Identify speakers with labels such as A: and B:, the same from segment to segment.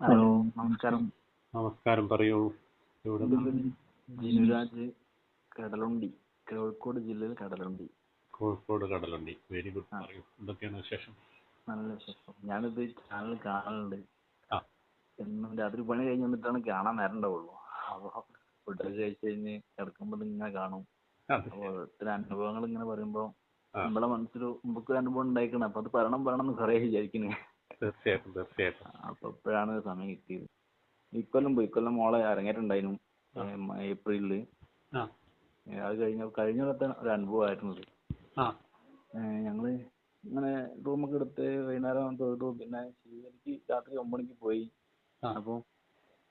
A: Hello നമസ്കാരം.
B: നമസ്കാരം പറയൂ. എവിടെ
A: ജിനുരാജ് കടലുണ്ടി കോഴിക്കോട് ജില്ലയിൽ കടലുണ്ടി.
B: കോഴിക്കോട് കടലുണ്ടി. വെരി ഗുഡ് പറയൂ. എന്തൊക്കെയാണ് വിശേഷം?
A: നല്ല വിശേഷം. ഞാനിത് ചാനൽ കാണലുണ്ട് എന്നും രാത്രി പണി കഴിഞ്ഞ് വന്നിട്ടാണ് കാണാൻ നേരം അപ്പൊ ഫുഡ് ഫുഡൊക്കെ കഴിച്ച് കഴിഞ്ഞ് കിടക്കുമ്പോൾ ഇങ്ങനെ കാണും. അപ്പോൾ ഓരോരുത്തരുടെ അനുഭവങ്ങൾ ഇങ്ങനെ പറയുമ്പോൾ. നമ്മളെ മനസ്സിൽ മുമ്പൊക്കെ ഒരു അനുഭവം ഉണ്ടായിക്കണം. അപ്പോൾ അത് പറയണം പറയണം എന്ന് കുറേ വിചാരിക്കുന്നത്
B: തീർച്ചയായിട്ടും തീർച്ചയായിട്ടും.
A: അപ്പൊ ഇപ്പോഴാണ് സമയം കിട്ടിയത്. ഇക്കൊല്ലം പോയി. ഇക്കൊല്ലം മോളെ അരങ്ങേറ്റം ഏപ്രിലിൽ. അത് കഴിഞ്ഞ കഴിഞ്ഞ കൊല്ലത്തെ ഒരു അനുഭവമായിരുന്നു ഇത് ഞങ്ങൾ ഇങ്ങനെ റൂമൊക്കെ എടുത്ത് വൈകുന്നേരം തൊഴുതു. പിന്നെ എനിക്ക് രാത്രി ഒമ്പത് മണിക്ക് പോയി. അപ്പൊ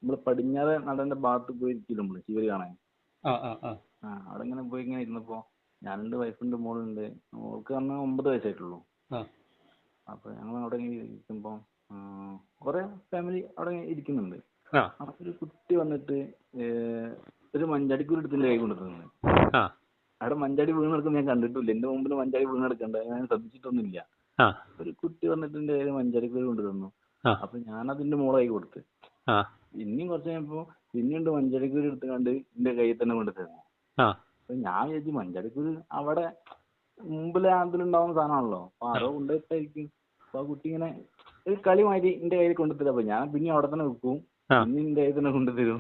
A: നമ്മൾ പടിഞ്ഞാറ് നടന്റെ ഭാഗത്ത് പോയി ഇരിക്കില്ല നമ്മൾ ശിവരി കാണാൻ? അവിടെ ഇങ്ങനെ പോയി ഇങ്ങനെ ഇരുന്നപ്പോ ഞാനുണ്ട് വൈഫുണ്ട് മോളുണ്ട്. മോൾക്ക് അന്ന് ഒമ്പത് വയസ്സായിട്ടുള്ളൂ. അപ്പോൾ ഞങ്ങൾ അവിടെ ഇങ്ങനെ ഇരിക്കുമ്പോൾ കുറേ ഫാമിലി അവിടെ ഇരിക്കുന്നുണ്ട്.
B: ആ.
A: അപ്പോൾ ഒരു കുട്ടി വന്നിട്ട് ഒരു മഞ്ചാടിക്കുരു എടുത്ത് എന്റെ കൈ
B: കൊണ്ടിരുന്നത്
A: അവിടെ മഞ്ചാടി വീണ് കിടക്കുന്നത് ഞാൻ കണ്ടിട്ടില്ല. എന്റെ മുമ്പിൽ മഞ്ചാടി വീണ് നടക്കണ്ട ഞാൻ ശ്രദ്ധിച്ചിട്ടൊന്നുമില്ല. ഒരു കുട്ടി വന്നിട്ട് എന്റെ കയ്യിൽ മഞ്ചാടിക്കുരു കൊണ്ട് തന്നു അപ്പൊ ഞാൻ അതിന്റെ മോളായി കൊടുത്ത്.
B: ആ.
A: ഇനിയും കുറച്ച് കഴിഞ്ഞപ്പോ പിന്നെയുണ്ട് മഞ്ചാടിക്കുരു എടുത്ത് കണ്ട് എന്റെ കയ്യിൽ തന്നെ കൊണ്ട്
B: തന്നു
A: അപ്പൊ ഞാൻ വിചാരിച്ചു മഞ്ചാടിക്കുരു അവിടെ മുമ്പിലെ ഉണ്ടാവുന്ന സാധനമാണല്ലോ. അപ്പൊ ആരോ കൊണ്ടുപോയിട്ടായിരിക്കും അപ്പൊ ആ കുട്ടി ഇങ്ങനെ ഒരു കളി മാറ്റി എന്റെ കയ്യിൽ കൊണ്ടുതരും അപ്പൊ ഞാൻ പിന്നെ അവിടെ തന്നെ വെക്കും. പിന്നെ എന്റെ കയ്യിൽ തന്നെ കൊണ്ടുതരും.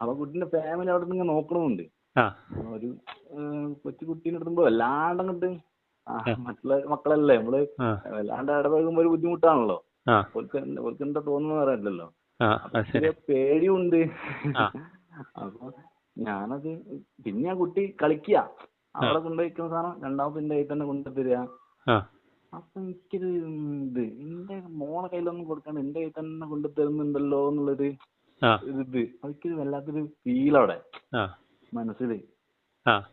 A: അപ്പൊ കുട്ടീന്റെ ഫാമിലി അവിടെ നിന്ന് നോക്കണമുണ്ട്. ഒരു കൊച്ചു കുട്ടീനെ എടുക്കുമ്പോ വല്ലാണ്ട് അങ്ങോട്ട് മറ്റുള്ള മക്കളല്ലേ
B: നമ്മൾ?
A: വല്ലാണ്ട് ഇടപഴകുമ്പോ ഒരു ബുദ്ധിമുട്ടാണല്ലോ. ഓർക്ക് ഓർക്ക് എന്താ തോന്നുന്നു അറിയില്ലല്ലോ. പേടിയുണ്ട്. അപ്പൊ ഞാനത് പിന്നെ ആ കുട്ടി കളിക്കുക അവിടെ കൊണ്ടുവയ്ക്കുന്ന സാധനം രണ്ടാമത്തെ എന്റെ കയ്യിൽ തന്നെ കൊണ്ടു തരിക. അപ്പൊ എനിക്കൊരു ഇത് എന്റെ മോളെ കയ്യിലൊന്നും കൊടുക്കാണ്ട് എന്റെ കയ്യിൽ തന്നെ കൊണ്ടു തരുന്നുണ്ടല്ലോ എന്നുള്ളൊരു ഇത്. അതൊക്കെ വല്ലാത്തൊരു ഫീൽ അവിടെ.
B: ആ.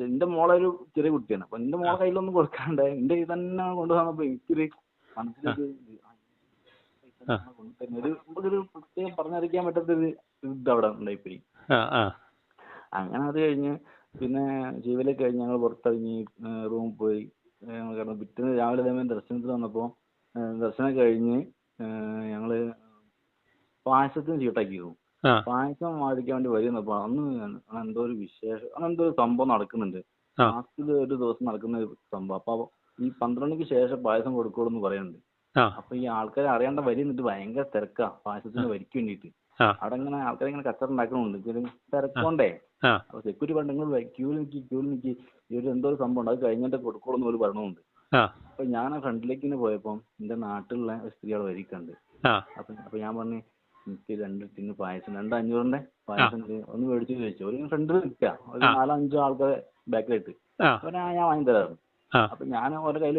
A: എന്റെ മോൾ ഒരു ചെറിയ കുട്ടിയാണ്. അപ്പൊ എന്റെ മോളെ കയ്യിലൊന്നും കൊടുക്കാണ്ട് എന്റെ കയ്യിൽ തന്നെ കൊണ്ടുവന്നപ്പോ എനിക്കൊരു മനസ്സിലൊരു ഒരു ഒരു പ്രത്യേകം പറഞ്ഞറിയിക്കാൻ പറ്റാത്തൊരു ഇത് അവിടെ ഉണ്ടായിപ്പോയി. അങ്ങനെ അത് കഴിഞ്ഞ് പിന്നെ ജീവലൊക്കെ കഴിഞ്ഞ് ഞങ്ങൾ പുറത്തിറങ്ങി റൂമിൽ പോയി. കിടന്നു പിറ്റേന്ന് രാവിലെ തന്നെ ദർശനത്തിന് വന്നപ്പോൾ ദർശനം കഴിഞ്ഞ് ഏഹ് ഞങ്ങൾ പായസത്തിന് ചീട്ടാക്കിയിരുന്നു പായസം വാദിക്കാൻ വേണ്ടി വരുന്നപ്പോൾ അന്ന് എന്തോ ഒരു വിശേഷം എന്തോ ഒരു സംഭവം നടക്കുന്നുണ്ട്. മാസത്തിൽ ഒരു ദിവസം നടക്കുന്ന ഒരു സംഭവം. അപ്പൊ ഈ പന്ത്രണ്ട് മണിക്ക് ശേഷം പായസം കൊടുക്കുള്ളൂ എന്ന് പറയുന്നുണ്ട്.
B: അപ്പോൾ
A: അപ്പൊ ഈ ആൾക്കാരെ അറിയാണ്ട് വരി നിന്നിട്ട് ഭയങ്കര തിരക്കാ പായസത്തിന് വരിക്ക് വേണ്ടിയിട്ട്. അവിടെ ഇങ്ങനെ ആൾക്കാർ ഇങ്ങനെ കച്ചറ ഉണ്ടാക്കണുണ്ട് ഇതൊരു തിരക്കൊണ്ടേ അപ്പൊ സെക്യൂരിറ്റി പറഞ്ഞു നിങ്ങൾ ക്യൂ നിൽക്കി ക്യൂ നിൽക്കി ഇവർ എന്തോ ഒരു സംഭവം ഉണ്ട് അത് കഴിഞ്ഞിട്ട് കൊടുക്കുള്ളൂ എന്ന് ഒരു പറഞ്ഞുണ്ട് അപ്പൊ ഞാൻ ആ ഫ്രണ്ടിലേക്ക് ഇങ്ങനെ പോയപ്പോൾ എന്റെ നാട്ടിലുള്ള ഒരു സ്ത്രീ അവിടെ വരിക്കുണ്ട് അപ്പൊ അപ്പൊ ഞാൻ പറഞ്ഞു എനിക്ക് രണ്ട് ടിന്ന് പായസം രണ്ട് അഞ്ഞൂറിന്റെ പായസം ഒന്ന് മേടിച്ചു ചോദിച്ചു. ഒരു ഫ്രണ്ടിൽ നിൽക്കുക ഒരു. നാലോ അഞ്ചോ ആൾക്കാരെ ബാക്കിലായിട്ട് അപ്പൊ ഞാൻ ഞാൻ വാങ്ങി തരാറ്
B: ആ
A: അപ്പൊ ഞാൻ ഓരോ കയ്യിൽ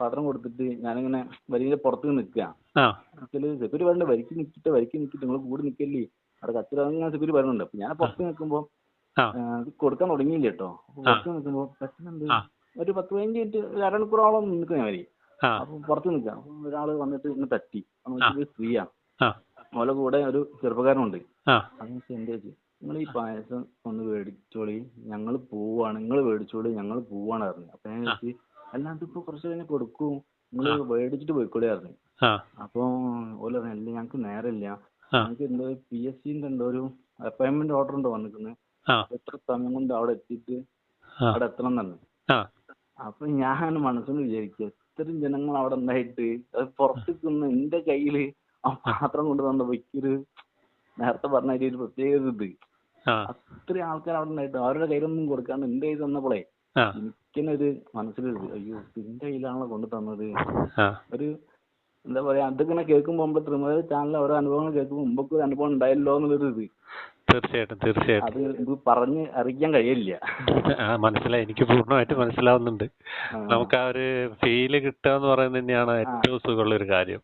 A: പത്രം കൊടുത്തിട്ട് ഞാനിങ്ങനെ വരിയിൽ പുറത്ത് നിൽക്കുക സെക്യൂരിറ്റി പറഞ്ഞിട്ട് വരിക്ക് നിൽക്കിട്ട് വരിക്ക് നിൽക്കിട്ട് നിങ്ങൾ കൂടി നിൽക്കല്ലേ അവിടെ കച്ചറ സെക്യൂരിറ്റി പറയുന്നുണ്ട് അപ്പൊ ഞാൻ പുറത്ത് നിൽക്കുമ്പോ കൊടുക്കാൻ തുടങ്ങിയില്ല കേട്ടോ. പുറത്ത് നിൽക്കുമ്പോ പെട്ടെന്ന് ഒരു പത്ത് പതിനഞ്ച് മിനിറ്റ് ഒരു അരമണിക്കൂറോളം നിൽക്കും ഞാൻ വരി. അപ്പൊ പുറത്ത് നിൽക്കാം ഒരാൾ വന്നിട്ട് ഇന്ന് തട്ടി. സ്ത്രീയാണ് സ്ത്രീയാ? ഓലെ കൂടെ ഒരു ചെറുപ്പക്കാരനുണ്ട്. അങ്ങനെ എന്റെ ചേച്ചി നിങ്ങൾ ഈ പായസം ഒന്ന് മേടിച്ചോളി. ഞങ്ങൾ പോവാണ്. നിങ്ങൾ മേടിച്ചോളി ഞങ്ങൾ പോവാണ് പറഞ്ഞു. അപ്പൊ ഞാൻ
B: ആ.
A: ചേച്ചി അല്ലാണ്ട് ഇപ്പൊ കുറച്ച് കഴിഞ്ഞ് കൊടുക്കും. നിങ്ങൾ മേടിച്ചിട്ട് പോയിക്കോളി പറഞ്ഞു. അപ്പൊ ഓല പറഞ്ഞു, അല്ല ഞങ്ങൾക്ക് നേരമില്ല.
B: ഞങ്ങക്ക്
A: ഞങ്ങൾക്ക് എന്തോ പി എസ് സിന്റെ എന്തോ ഒരു അപ്പോയിന്റ്മെന്റ് ഓർഡർ ഉണ്ട് വന്നിരിക്കുന്നത്
B: ആ.
A: എത്ര സമയം കൊണ്ട് അവിടെ എത്തിയിട്ട് അവിടെ എത്തണം തന്നെ
B: ആ.
A: അപ്പൊ ഞാൻ മനസ്സിൽ വിചാരിക്കുക ഇത്രയും ജനങ്ങൾ അവിടെ ഉണ്ടായിട്ട് അത് പുറത്തേക്ക് നിന്ന് എന്റെ കയ്യിൽ ആ പാത്രം കൊണ്ട് തന്ന വ്യക്തിയൊരു നേരത്തെ പറഞ്ഞ ഒരു പ്രത്യേക ഒരു ഇത്. അത്രയും ആൾക്കാർ അവിടെ ഉണ്ടായിട്ട് അവരുടെ കയ്യിലൊന്നും കൊടുക്കാണ്ട് എന്റെ കയ്യിൽ തന്നപ്പോളേ എനിക്കെന്നെ ഒരു മനസ്സിലൊരു അയ്യോ എന്റെ കയ്യിലാണല്ലോ കൊണ്ട് തന്നത്. ഒരു എന്താ പറയാ അതിങ്ങനെ കേൾക്കുമ്പോ നമ്മൾ ത്രിമല ചാനലിലെ ഓരോ അനുഭവങ്ങൾ കേൾക്കുമ്പോ മുമ്പൊക്കെ ഒരു അനുഭവം ഉണ്ടായല്ലോ എന്നുള്ളൊരു ഇത്.
B: തീർച്ചയായിട്ടും തീർച്ചയായിട്ടും.
A: അത് ഇത് പറഞ്ഞ് അറിയിക്കാൻ കഴിയില്ല
B: ആ മനസ്സിലായി. എനിക്ക് പൂർണമായിട്ട് മനസ്സിലാവുന്നുണ്ട്. നമുക്ക് ആ ഒരു ഫീൽ കിട്ടുക എന്ന് പറയുന്നത് തന്നെയാണ് ഏറ്റവും സുഖമുള്ള ഒരു കാര്യം